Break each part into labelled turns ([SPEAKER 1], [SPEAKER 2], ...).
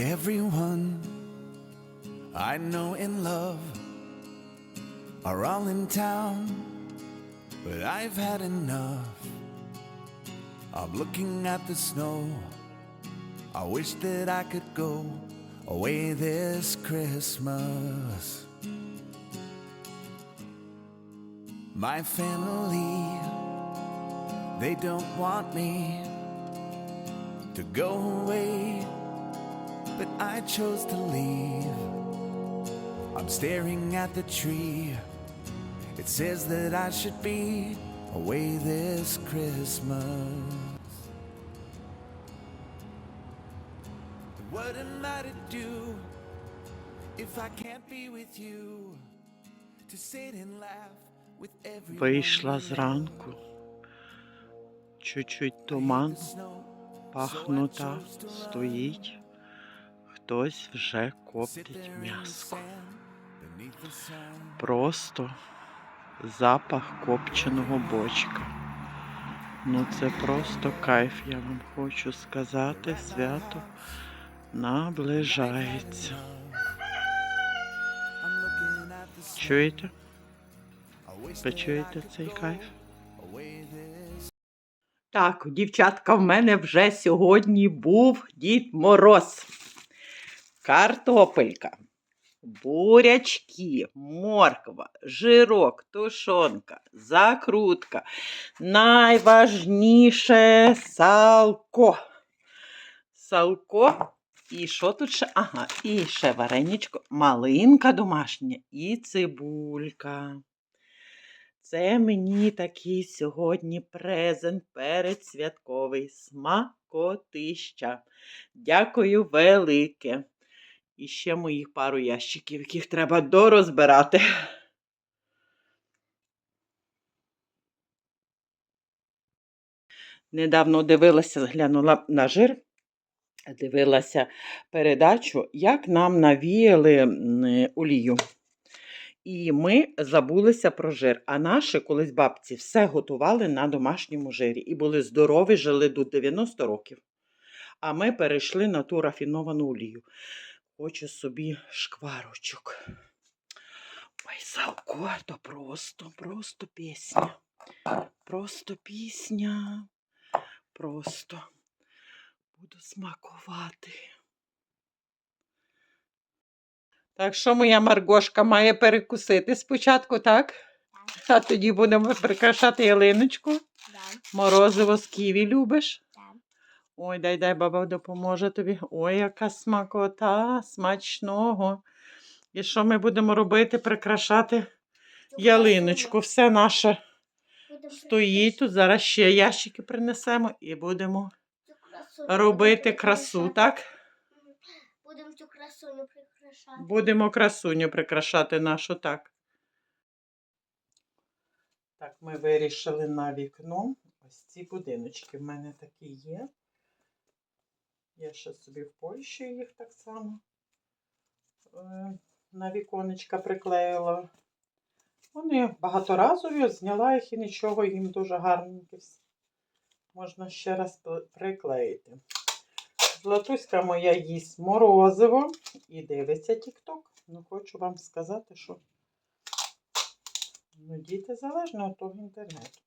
[SPEAKER 1] Everyone I know in love are all in town, but I've had enough. I'm looking at the snow. I wish that I could go away this Christmas. My family, they don't want me to go away, but I chose to leave. I'm staring at the tree. It says that I should be away this Christmas. What am I to do if I can't be with you? To sit and laugh with everyone.
[SPEAKER 2] Вийшла зранку. Чуть-чуть туман, пахнута стоїть. Хтось вже коптить м'ясо. Просто запах копченого бочка. Ну це просто кайф, я вам хочу сказати. Свято наближається. Чуєте? Ви чуєте цей кайф? Так, дівчатка, в мене вже сьогодні був Дід Мороз. Картопелька, бурячки, морква, жирок, тушонка, закрутка. Найважніше салко. Салко. І що тут ще? Ага, і ще вареничко, малинка домашня і цибулька. Це мені такий сьогодні презент передсвятковий смакотища. Дякую велике. І ще моїх пару ящиків, яких треба дорозбирати. Недавно дивилася, глянула на жир, дивилася передачу, як нам навіяли олію. І ми забулися про жир. А наші колись бабці все готували на домашньому жирі і були здорові, жили до 90 років. А ми перейшли на ту рафіновану олію. Хочу собі шкварочок. Ой, Салко, то просто, просто пісня. Просто пісня. Просто буду смакувати. Так що моя Маргошка має перекусити спочатку, так? А тоді будемо прикрашати ялиночку. Морозиво з ківі любиш? Ой, дай дай баба допоможе тобі. Ой, яка смакота, смачного. І що ми будемо робити? Прикрашати ялиночку. Все наше стоїть тут. Зараз ще ящики принесемо і будемо робити красу, так?
[SPEAKER 3] Будемо цю красуню прикрашати.
[SPEAKER 2] Будемо красуню прикрашати нашу так. Так, ми вирішили на вікно. Ось ці будиночки в мене такі є. Я ще собі в Польщі їх так само е, на віконечка приклеїла. Вони багаторазові, зняла їх і нічого, їм дуже гарненькі. Можна ще раз приклеїти. Златуська моя їсть морозиво і дивиться тік-ток. Ну, хочу вам сказати, що ну, діти залежно від того інтернету.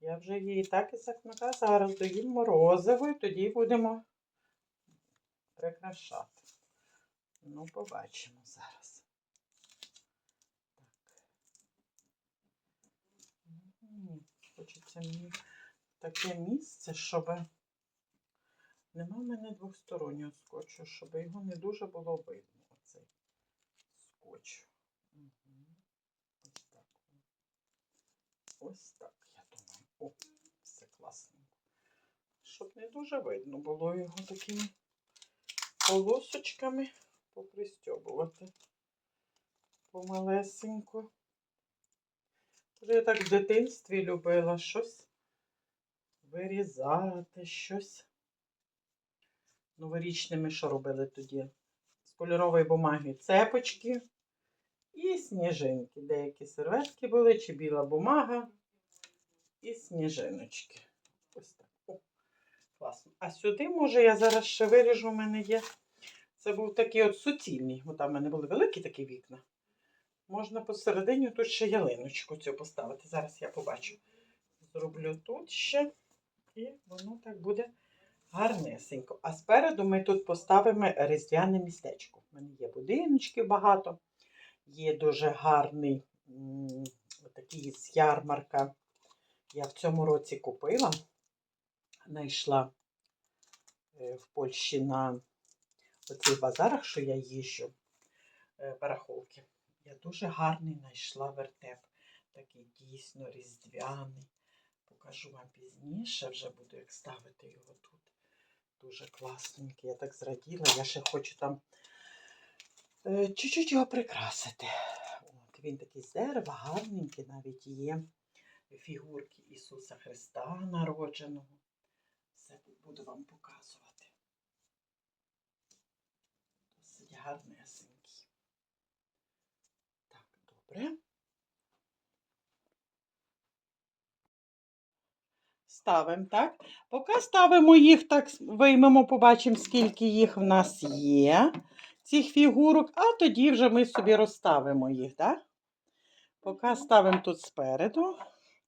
[SPEAKER 2] Я вже їй так і сяк зараз доїм морозиво і тоді будемо прикрашати. Ну, побачимо зараз. Так. Хочеться мені таке місце, щоб Нема в мене двостороннього скотчу, щоб його не дуже було видно. Оцей скотч. Угу. Ось так. Ось так, я думаю. О, все класно. Щоб не дуже видно було його такими полосочками попристьобувати помалесенько. Вже я так в дитинстві любила щось вирізати, щось новорічними, що робили тоді. З кольорової бумаги цепочки і сніжинки. Деякі серветки були, чи біла бумага і сніжиночки. Ось так. О, класно. А сюди, може, я зараз ще виріжу, у мене є Це був такий от суцільний. Бо там в мене були великі такі вікна. Можна посередині тут ще ялиночку цю поставити. Зараз я побачу. Зроблю тут ще. І воно так буде гарнесенько. А спереду ми тут поставимо різдвяне містечко. У мене є будиночки багато. Є дуже гарний такий з ярмарка. Я в цьому році купила. Знайшла е, в Польщі на оцих базарах, що я їжджу, е, барахолки. Я дуже гарний знайшла вертеп. Такий дійсно різдвяний. Покажу вам пізніше, вже буду як ставити його тут. Дуже класненький. Я так зраділа. Я ще хочу там е, чуть-чуть його прикрасити. От, він такий з дерева, гарненький, навіть є фігурки Ісуса Христа народженого. Буду вам показувати. Досить гарнесенький. Так, добре. Ставимо, так? Поки ставимо їх, так виймемо, побачимо, скільки їх в нас є, цих фігурок, а тоді вже ми собі розставимо їх, так? Поки ставимо тут спереду,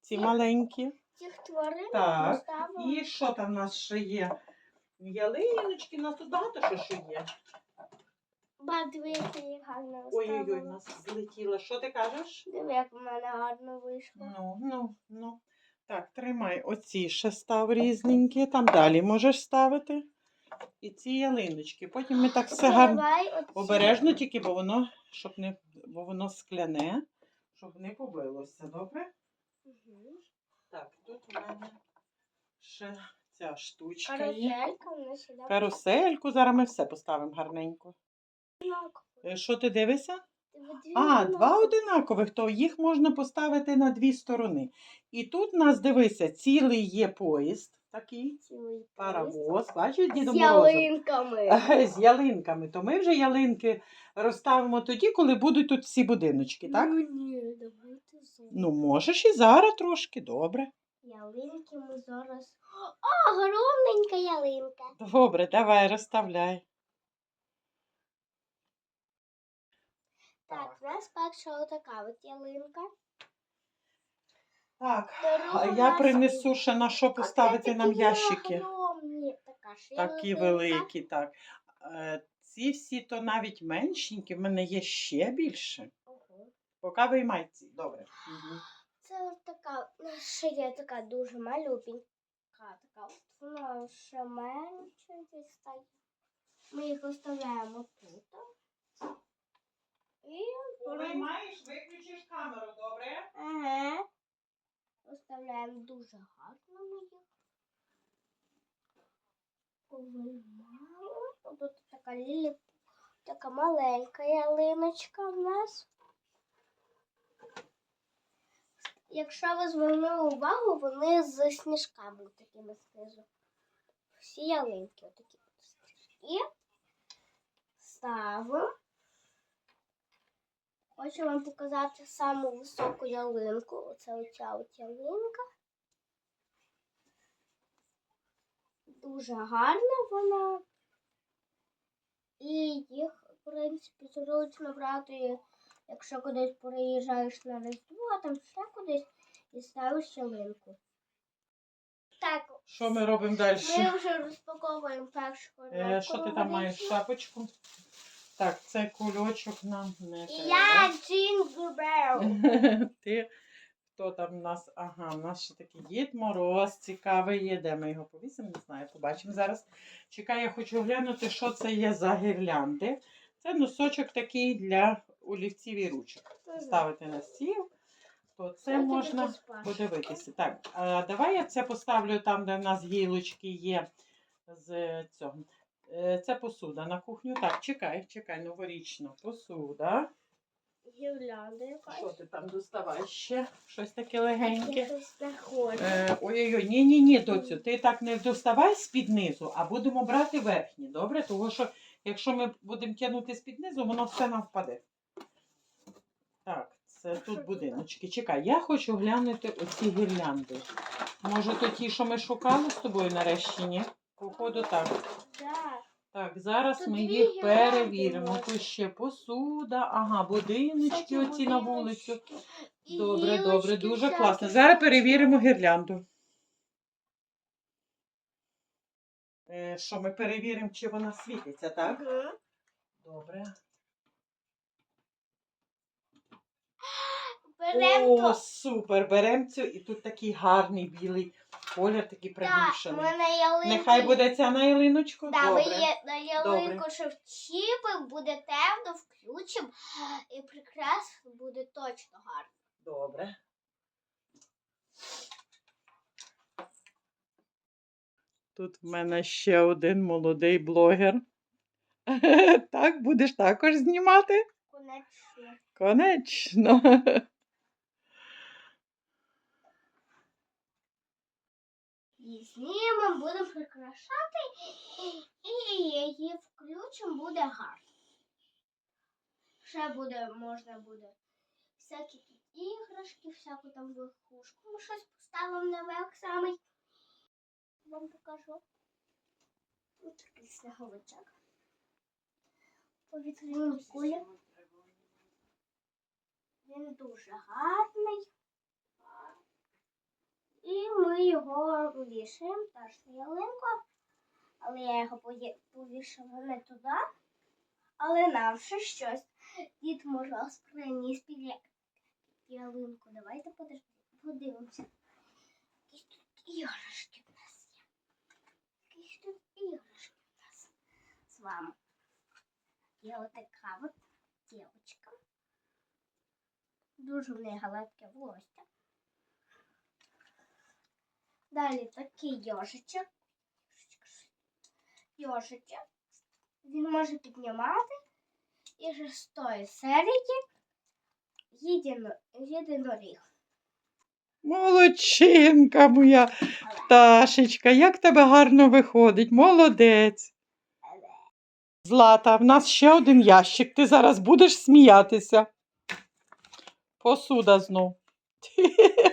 [SPEAKER 2] ці маленькі.
[SPEAKER 3] Цих тварин
[SPEAKER 2] Так. І що там в нас ще є? Ялиночки, у нас тут багато що ще є.
[SPEAKER 3] Ба, диви, як гарно
[SPEAKER 2] Ой-ой-ой, у нас злетіло. Що ти кажеш?
[SPEAKER 3] Диви, як в мене гарно вийшло.
[SPEAKER 2] Ну, ну, ну. Так, тримай оці ще став різненькі. Там далі можеш ставити. І ці ялиночки. Потім ми так все гарно.
[SPEAKER 3] Давай оці.
[SPEAKER 2] Обережно тільки, бо воно, щоб не, бо воно скляне, щоб не побилося, добре?
[SPEAKER 3] Мгм.
[SPEAKER 2] Так, тут у мене ще ця штучка є.
[SPEAKER 3] Каруселька у нас сюди.
[SPEAKER 2] Карусельку, зараз ми все поставимо гарненько. Е, Що ти дивишся? А, два одинакових, то їх можна поставити на дві сторони. І тут у нас, дивися, цілий є поїзд такий,
[SPEAKER 3] Цілий
[SPEAKER 2] паровоз, бачиш, Дідо
[SPEAKER 3] З
[SPEAKER 2] Морозом?
[SPEAKER 3] ялинками.
[SPEAKER 2] З ялинками. То ми вже ялинки розставимо тоді, коли будуть тут всі будиночки, так?
[SPEAKER 3] Ну ні, давайте зараз.
[SPEAKER 2] Ну, можеш і зараз трошки, добре.
[SPEAKER 3] Ялинки ми зараз. О, огромненька ялинка.
[SPEAKER 2] Добре, давай, розставляй.
[SPEAKER 3] Так, у нас перша отака от ялинка.
[SPEAKER 2] Так,
[SPEAKER 3] Дорога
[SPEAKER 2] а я
[SPEAKER 3] нас
[SPEAKER 2] принесу ще на що поставити нам ящики.
[SPEAKER 3] огромні. Така ж
[SPEAKER 2] Такі
[SPEAKER 3] ялинка.
[SPEAKER 2] великі, так. Е, Ці всі то навіть меншенькі, в мене є ще більше.
[SPEAKER 3] Ого.
[SPEAKER 2] Поки виймай ці. Добре. Мгм.
[SPEAKER 3] Це от така, ще є така дуже малюпенька. Така от вона ще менше десь так. Ми їх оставляємо тут. І
[SPEAKER 2] Виймаєш, виключиш камеру, добре?
[SPEAKER 3] Ага. Оставляємо дуже гарно ми їх. Повиймаємо. Тут така лілі, така маленька ялиночка в нас. Якщо ви звернули увагу, вони з сніжками такими знизу. Всі ялинки отакі от сніжки. Ставимо. Хочу вам показати саму високу ялинку. Оце оця от ялинка. Дуже гарна вона. І їх, в принципі, зручно брати, якщо кудись переїжджаєш на Різдво, а там ще кудись і ставиш ялинку. Так,
[SPEAKER 2] Що ми робимо далі?
[SPEAKER 3] ми вже розпаковуємо першу коробку.
[SPEAKER 2] Е, що ти там маєш шапочку? Так, цей кульочок нам не треба.
[SPEAKER 3] я Джингл
[SPEAKER 2] Ти хто там у нас? Ага, у нас ще такий Дід Мороз цікавий є. Де ми його повісимо? Не знаю, побачимо зараз. Чекай, я хочу глянути, що це є за гірлянди. Це носочок такий для олівців і ручок. Ставити на стіл, то це можна подивитися. Так, а давай я це поставлю там, де в нас гілочки є з цього. Е, Це посуда на кухню. Так, чекай, чекай, новорічна посуда.
[SPEAKER 3] Гірлянда якась.
[SPEAKER 2] Що ти там доставаєш ще? Щось таке легеньке. Е, Ой-ой-ой, ні, ні, доцю, ти так не доставай з-під низу, а будемо брати верхні, добре? Тому що якщо ми будемо тягнути з-під низу, воно все нам впаде. Так, це тут будиночки. Чекай, я хочу глянути оці гірлянди. Може, то ті, що ми шукали з тобою нарешті, ні? Походу, так.
[SPEAKER 3] Да.
[SPEAKER 2] Так, зараз
[SPEAKER 3] Тут
[SPEAKER 2] ми
[SPEAKER 3] дві
[SPEAKER 2] їх перевіримо. Тут ще посуда, ага, будиночки оці на вулицю.
[SPEAKER 3] будиночки. І
[SPEAKER 2] Добре, добре, дуже
[SPEAKER 3] всякі.
[SPEAKER 2] класно. Зараз перевіримо гірлянду. Е, Що ми перевіримо, чи вона світиться, так? Добре.
[SPEAKER 3] Беремо
[SPEAKER 2] О,
[SPEAKER 3] то.
[SPEAKER 2] супер! Беремо цю і тут такий гарний білий колір, такий
[SPEAKER 3] Так,
[SPEAKER 2] приглушений.
[SPEAKER 3] ми на ялинку.
[SPEAKER 2] Нехай буде ця на ялиночку.
[SPEAKER 3] Да, ми є на ялинку ще вчіпимо, буде темно, включимо і прикрас буде точно гарно.
[SPEAKER 2] Добре. Тут в мене ще один молодий блогер. Так, будеш також знімати?
[SPEAKER 3] Конечно.
[SPEAKER 2] Конечно.
[SPEAKER 3] І знімемо, будемо прикрашати і її включимо, буде гарно. Ще буде, можна буде всякі тут іграшки, всяку там верхушку. Ми щось поставимо наверх самий. Вам покажу. Ось такий сніговичок. Повітряний кулі. Він дуже гарний. І ми його вішаємо теж на ялинку. Але я його повішала не туди. Але нам ще щось. Дід Мороз приніс під ялинку. Давайте подивимося. Якісь тут іграшки в нас є. Якісь тут іграшки в нас з вами. Є отака от дівчинка. Дуже в неї гладке волосся. Далі такий йожичок. Йожичок. Він може піднімати. І вже з тої серії єдино, єдиноріг.
[SPEAKER 2] Молодчинка моя пташечка, як тебе гарно виходить, молодець. Злата, в нас ще один ящик. Ти зараз будеш сміятися. Посуда знов.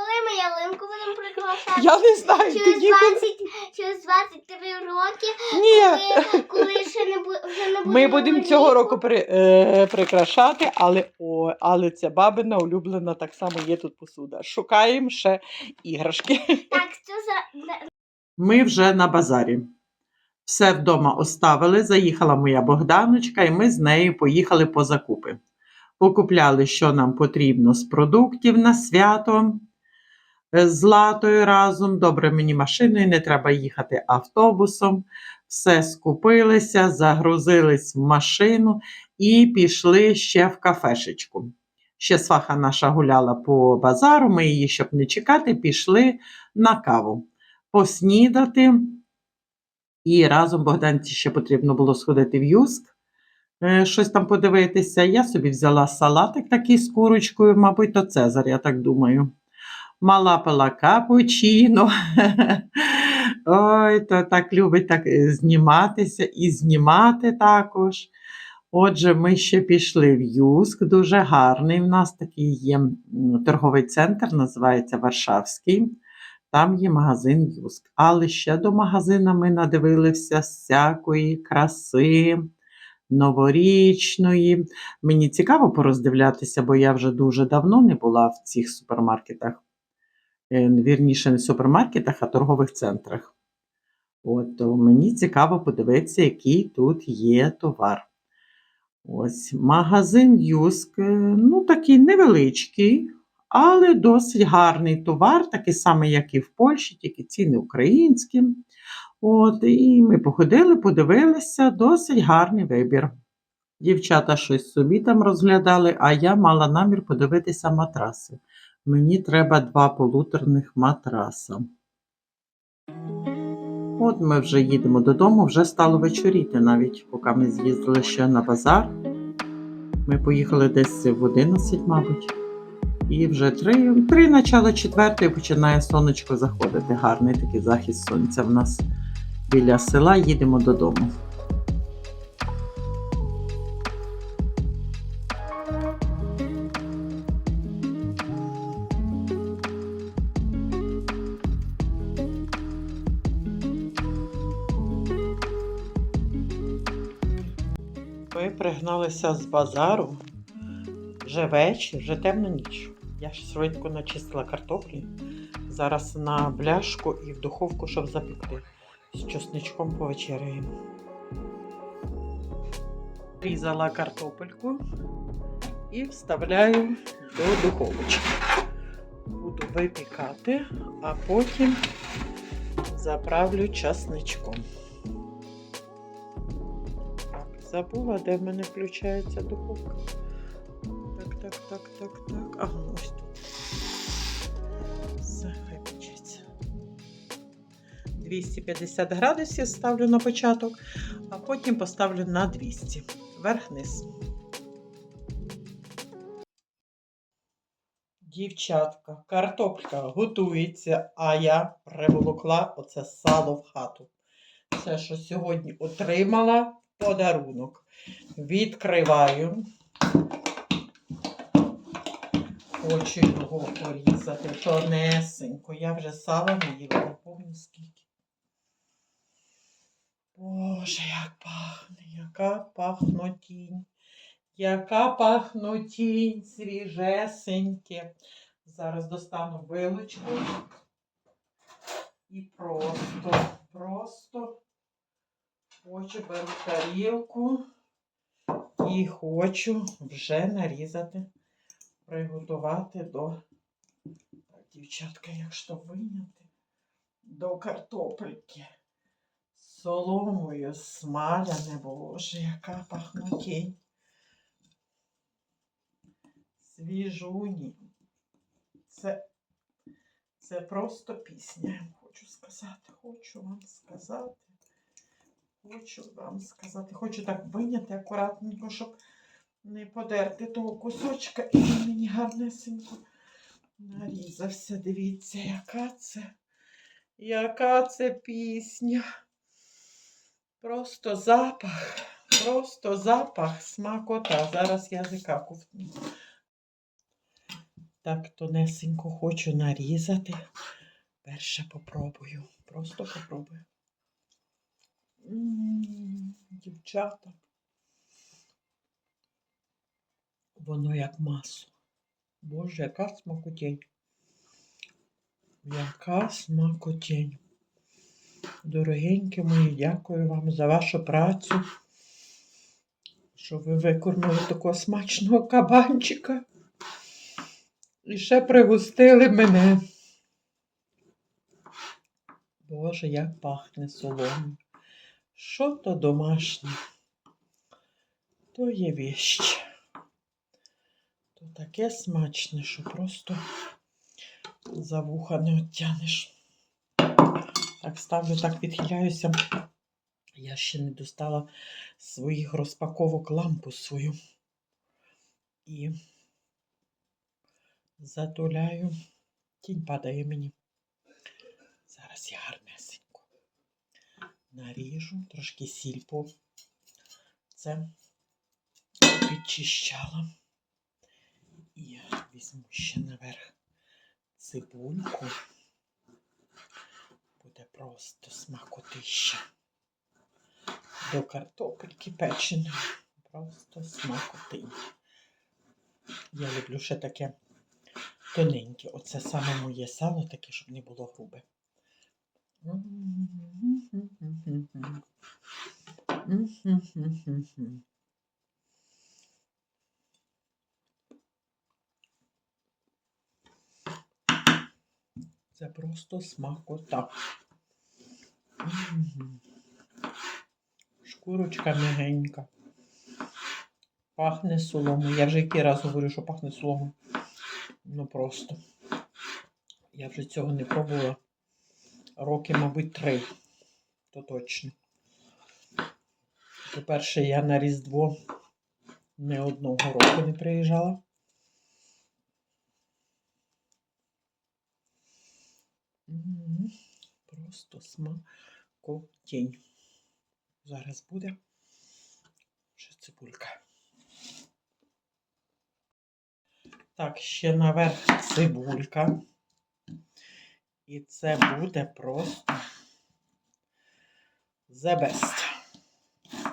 [SPEAKER 3] Коли ми ялинку будемо прикрашати?
[SPEAKER 2] Я не знаю,
[SPEAKER 3] Через
[SPEAKER 2] тоді коли...
[SPEAKER 3] 20, через 23 роки,
[SPEAKER 2] Ні.
[SPEAKER 3] коли, коли ще не бу- вже не буде
[SPEAKER 2] Ми будемо цього року при, е, прикрашати, але, о, але ця бабина улюблена так само є тут посуда. Шукаємо ще іграшки.
[SPEAKER 3] Так, це за на-
[SPEAKER 2] Ми вже на базарі. Все вдома оставили. Заїхала моя Богданочка, і ми з нею поїхали по закупи. Покупляли, що нам потрібно з продуктів на свято. Е, З Златою разом. Добре, мені машиною не треба їхати автобусом. Все скупилися, загрузились в машину і пішли ще в кафешечку. Ще сваха наша гуляла по базару, ми її, щоб не чекати, пішли на каву поснідати. І разом Богданці ще потрібно було сходити в юск, е, щось там подивитися. Я собі взяла салатик такий з курочкою, мабуть, то Цезар, я так думаю. Мала пила капучино. Ой, то так любить так е, зніматися і знімати також. Отже, ми ще пішли в Юск, дуже гарний. У нас такий є торговий центр, називається Варшавський. Там є магазин Юск. Але ще до магазина ми надивилися всякої краси, новорічної. Мені цікаво пороздивлятися, бо я вже дуже давно не була в цих супермаркетах. Е, Вірніше, не супермаркетах, а торгових центрах. От, мені цікаво подивитися, який тут є товар. Ось магазин Юск, е, ну такий невеличкий, але досить гарний товар, такий самий, як і в Польщі, тільки ціни українські. От, і ми походили, подивилися, досить гарний вибір. Дівчата щось собі там розглядали, а я мала намір подивитися матраси. Мені треба два полуторних матраса. От ми вже їдемо додому, вже стало вечоріти навіть, поки ми з'їздили ще на базар. Ми поїхали десь в 11, мабуть. І вже три, три начало четвертої починає сонечко заходити. Гарний такий захід сонця в нас біля села. Їдемо додому. Ми пригналися з базару. Вже вечір, вже темна ніч. Я ж швидко начистила картоплі. Зараз на бляшку і в духовку, щоб запекти. З чесничком повечеряємо. Різала картопельку і вставляю до духовочки. Буду випікати, а потім заправлю часничком. Забула, де в мене включається духовка. Так, так, так, так, так. Ага, ось тут. Все, випечеться. 250 градусів ставлю на початок, а потім поставлю на 200. Верх-низ. Дівчатка, картопля готується, а я приволокла оце сало в хату. Це, що сьогодні отримала подарунок. Відкриваю. Хочу його порізати тонесенько. Я вже сала їла, не помню скільки. Боже, як пахне, яка пахнотінь. Яка пахнотінь, свіжесеньке. Зараз достану вилочку. І просто, просто хочу беру тарілку і хочу вже нарізати, приготувати до, так, дівчатка, якщо виняти, до картопельки. Соломою смаляне, боже, яка пахнотінь. Свіжуні. Це, це просто пісня, хочу сказати. Хочу вам сказати. Хочу вам сказати. Хочу так виняти акуратненько, щоб не подерти того кусочка і він мені гарнесенько нарізався. Дивіться, яка це, яка це пісня. Просто запах, просто запах смакота. Зараз язика ковтну. Так тонесенько хочу нарізати. Перше попробую. Просто попробую. Дівчата. Воно як масло. Боже, яка смакотень. Яка смакотень. Дорогенькі мої, дякую вам за вашу працю. Що ви викормили такого смачного кабанчика. І ще пригостили мене. Боже, як пахне соломою. Що то домашнє? То є віщ. То таке смачне, що просто за вуха не оттянеш. Так, ставлю, так відхиляюся. Я ще не достала своїх розпаковок лампу свою. І затуляю. Тінь падає мені. Зараз я гарнесенько наріжу, трошки сіль по це підчищала. І візьму ще наверх цибульку. Буде просто смакотища. До картопельки печеної. Просто смакотинь. Я люблю ще таке тоненьке. Оце саме моє сало, таке, щоб не було грубе. Це просто смакота. Шкурочка м'ягенька. Пахне соломою. Я вже який раз говорю, що пахне соломою. Ну просто. Я вже цього не пробувала. Роки, мабуть, три. То точно. По-перше, я на Різдво не одного року не приїжджала. Просто смакотінь. Зараз буде ще цибулька. Так, ще наверх цибулька. І це буде просто the best.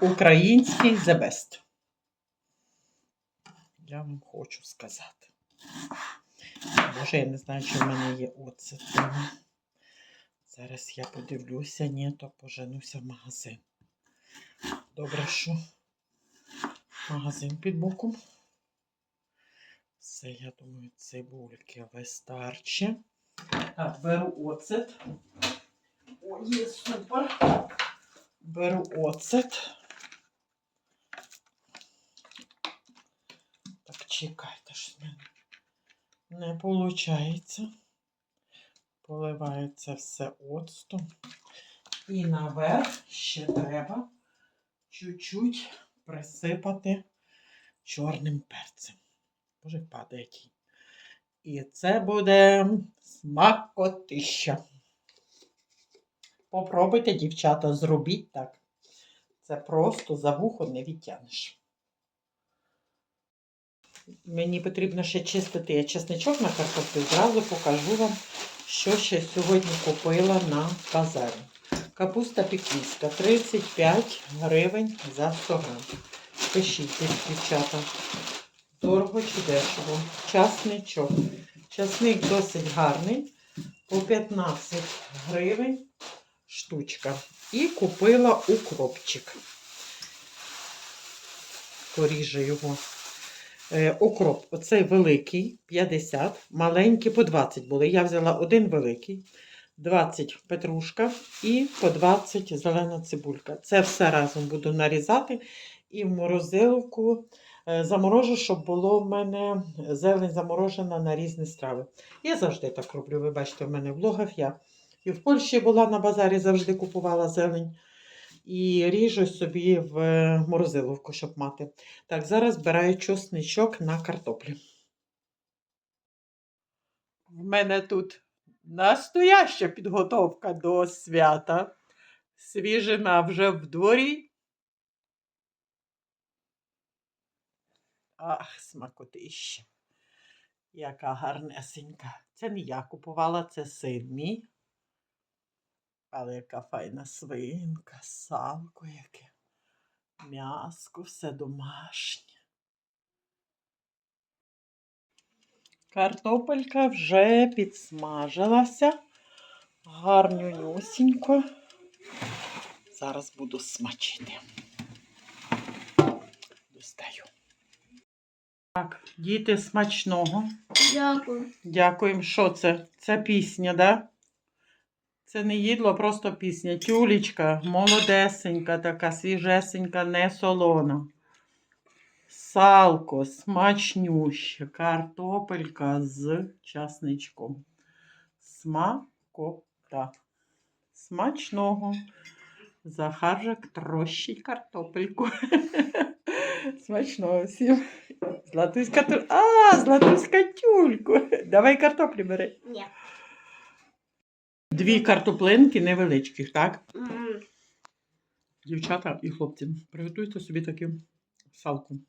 [SPEAKER 2] Український the best. я вам хочу сказати. Боже, я не знаю, чи в мене є дома. Зараз я подивлюся, ні, то поженуся в магазин. Добре, що магазин під боком. Все, я думаю, цибульки вистачить. Так, беру оцет. О, є супер. Беру оцет. Так, чекайте, що мене не виходить. Поливається все оцтом. І наверх ще треба чуть-чуть присипати чорним перцем. Боже, падає тінь. І це буде смакотища. Попробуйте, дівчата, зробіть так. Це просто за вухо не відтягнеш. Мені потрібно ще чистити я чесничок на картоплю. Зразу покажу вам, що ще сьогодні купила на базарі. Капуста пекінська 35 гривень за 100 грам. Пишіть, дівчата. Дорого чи дешево. Часничок. Часник досить гарний. По 15 гривень штучка. І купила укропчик. Поріжу його. Е, укроп, оцей великий 50, маленькі по 20 були. Я взяла один великий, 20 петрушка і по 20 зелена цибулька. Це все разом буду нарізати і в морозилку заморожу, щоб було в мене зелень заморожена на різні страви. Я завжди так роблю. Ви бачите, в мене в влогах я і в Польщі була на базарі, завжди купувала зелень. І ріжу собі в е, морозиловку, щоб мати. Так, зараз збираю чосничок на картоплі. В мене тут настояща підготовка до свята. Свіжина вже в дворі. Ах, смакотища. Яка гарнесенька. Це не я купувала, це син мій. Але яка файна свинка, салко яке. М'яско, все домашнє. Картопелька вже підсмажилася. Гарнюнюсінько. Зараз буду смачити. Достаю. Так, діти смачного.
[SPEAKER 3] Дякую.
[SPEAKER 2] Дякуємо. Що це? Це пісня, да? Це не їдло, просто пісня. Тюлечка, молодесенька, така свіжесенька, не солона. Салко, смачнюща, картопелька з часничком. Смакота. Смачного. Захаржик трощить картопельку. Смачного всім. Златуська тю... А, Златуська тюльку. Давай картоплі бери.
[SPEAKER 3] Ні.
[SPEAKER 2] Дві картоплинки невеличких, так?
[SPEAKER 3] М,
[SPEAKER 2] Дівчата і хлопці, приготуйте собі таку салку.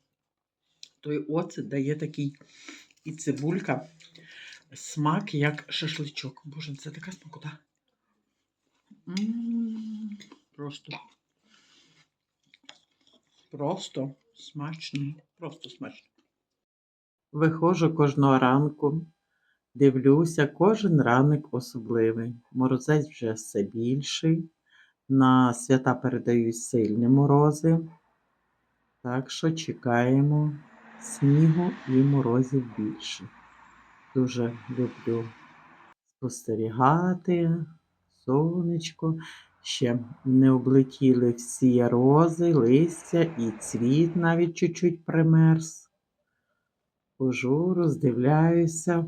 [SPEAKER 2] Той оцет дає такий і цибулька, смак, як шашличок. Боже, це така смакота. М, Просто. Просто смачно. Просто смачно. Виходжу кожного ранку. Дивлюся, кожен ранок особливий. Морозець вже все більший. На свята передають сильні морози. Так що чекаємо снігу і морозів більше. Дуже люблю спостерігати, сонечко. Ще не облетіли всі рози, листя і цвіт навіть чуть-чуть примерз. Хожу, роздивляюся.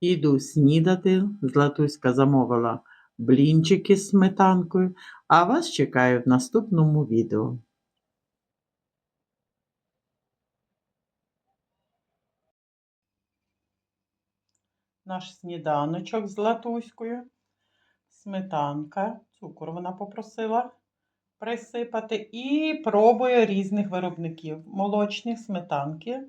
[SPEAKER 2] Іду снідати. Златуська замовила блінчики з сметанкою, а вас чекаю в наступному відео. Наш сніданочок з Латуською. Сметанка, цукор вона попросила присипати. І пробую різних виробників. Молочних сметанки.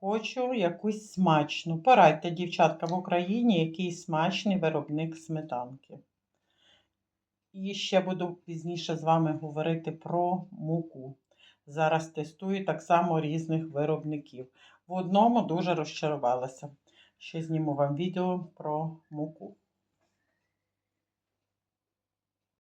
[SPEAKER 2] Хочу якусь смачну. Порадьте, дівчатка, в Україні який смачний виробник сметанки. І ще буду пізніше з вами говорити про муку. Зараз тестую так само різних виробників. В одному дуже розчарувалася. Ще зніму вам відео про муку